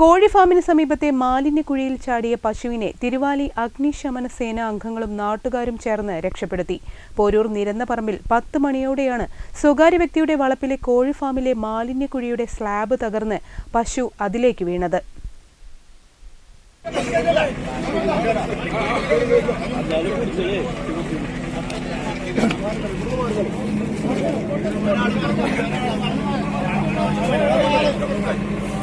കോഴി ഫാമിന് സമീപത്തെ മാലിന്യക്കുഴിയിൽ ചാടിയ പശുവിനെ തിരുവാലി അഗ്നിശമന സേന അംഗങ്ങളും നാട്ടുകാരും ചേർന്ന് രക്ഷപ്പെടുത്തി. പോരൂർ നിരന്ന പറമ്പിൽ പത്ത് മണിയോടെയാണ് സ്വകാര്യ വ്യക്തിയുടെ വളപ്പിലെ കോഴി ഫാമിലെ മാലിന്യക്കുഴിയുടെ സ്ലാബ് തകർന്ന് പശു അതിലേക്ക് വീണത്.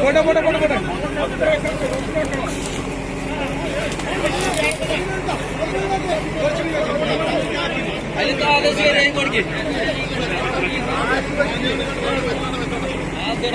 പോട്ടെ പോട്ടെ പോട്ടെ പോട്ടെ അതിൽ ആദേശിക രേഖ കൊടുക്കേ ആദ്യം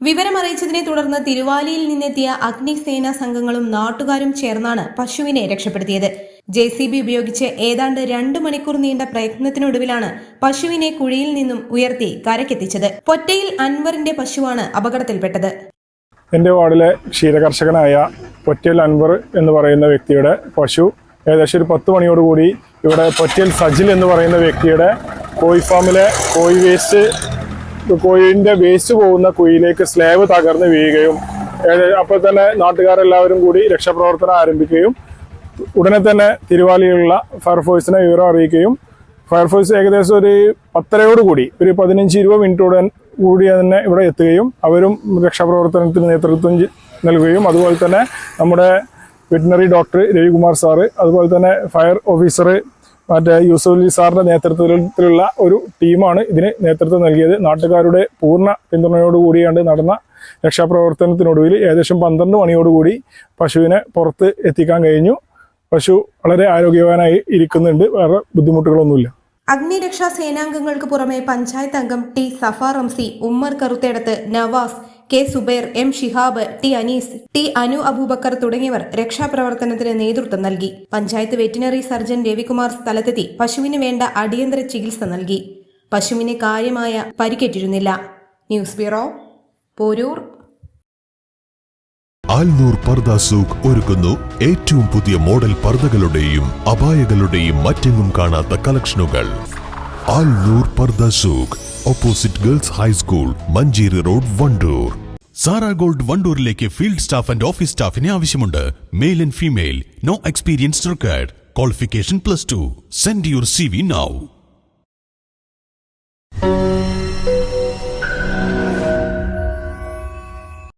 വിവരമറിയിച്ചതിനെ തുടർന്ന് തിരുവാലിയിൽ നിന്നെത്തിയ അഗ്നിസേനാ സംഘങ്ങളും നാട്ടുകാരും ചേർന്നാണ് പശുവിനെ രക്ഷപ്പെടുത്തിയത്. ജെ സി ബി ഉപയോഗിച്ച് ഏതാണ്ട് രണ്ട് മണിക്കൂർ നീണ്ട പ്രയത്നത്തിനൊടുവിലാണ് പശുവിനെ കുഴിയിൽ നിന്നും ഉയർത്തി കരക്കെത്തിച്ചത് പൊറ്റയിൽ അൻവറിന്റെ പശുവാണ് അപകടത്തിൽപ്പെട്ടത്. എന്റെ വാർഡിലെ ക്ഷീരകർഷകനായ പൊറ്റയിൽ അൻവർ എന്ന് പറയുന്ന വ്യക്തിയുടെ പശു ഏകദേശം ഒരു പത്ത് മണിയോടുകൂടി ഇവിടെ പൊറ്റൽ സജിൽ എന്ന് പറയുന്ന വ്യക്തിയുടെ കോഴി ഫാമിലെ കോഴി വേസ്റ്റ് കോഴിന്റെ വേസ്റ്റ് പോകുന്ന കുഴിയിലേക്ക് സ്ലാബ് തകർന്ന് വീഴുകയും അപ്പോൾ തന്നെ നാട്ടുകാരെല്ലാവരും കൂടി രക്ഷാപ്രവർത്തനം ആരംഭിക്കുകയും ഉടനെ തന്നെ തിരുവാലിയിലുള്ള ഫയർഫോഴ്സിനെ വിവരം അറിയിക്കുകയും ഫയർഫോഴ്സ് ഏകദേശം ഒരു പത്തരയോടുകൂടി ഒരു പതിനഞ്ച് ഇരുപത് മിനിറ്റോടെ കൂടി തന്നെ ഇവിടെ എത്തുകയും അവരും രക്ഷാപ്രവർത്തനത്തിന് നേതൃത്വം നൽകുകയും അതുപോലെ തന്നെ നമ്മുടെ വെറ്റിനറി ഡോക്ടർ രവികുമാർ സാറ് അതുപോലെ തന്നെ ഫയർ ഓഫീസർ മറ്റേ യൂസഫ് അലി സാറിന്റെ നേതൃത്വത്തിലുള്ള ഒരു ടീമാണ് ഇതിന് നേതൃത്വം നൽകിയത്. നാട്ടുകാരുടെ പൂർണ പിന്തുണയോടുകൂടിയാണ് നടന്ന രക്ഷാപ്രവർത്തനത്തിനൊടുവിൽ ഏകദേശം പന്ത്രണ്ട് മണിയോടുകൂടി പശുവിനെ പുറത്ത് എത്തിക്കാൻ കഴിഞ്ഞു. പശു വളരെ ആരോഗ്യവാനായി ഇരിക്കുന്നുണ്ട് വേറെ ബുദ്ധിമുട്ടുകളൊന്നുമില്ല. അഗ്നിരക്ഷാ സേനാംഗങ്ങൾക്ക് പുറമെ പഞ്ചായത്ത് അംഗം T Safar Ramsi Ummer Karuthedath Navas K Subair M Shihab T Anees T Anu Abubakar തുടങ്ങിയവർ രക്ഷാപ്രവർത്തനത്തിന് നേതൃത്വം നൽകി. പഞ്ചായത്ത് വെറ്റിനറി സർജൻ രവികുമാർ സ്ഥലത്തെത്തി പശുവിന് വേണ്ട അടിയന്തര ചികിത്സ നൽകി. പശുവിന് കാര്യമായ പരിക്കേറ്റിരുന്നില്ല. News bureau Porur. ആൽനൂർ പർദ സൂഖ് ഒരുക്കുന്നു. ഏറ്റവും പുതിയ മോഡൽ പർദകളുടെയും അപായകളുടെയും മറ്റെങ്ങും കാണാത്ത കളക്ഷനുകൾ. Alnoor Parda Souq. Opposite girls high school Manjeri road Wandoor. Sara gold വണ്ടൂരിലേക്ക് field staff and office സ്റ്റാഫിനെ ആവശ്യമുണ്ട്. Male and female no experience required qualification plus two. Send your C V now.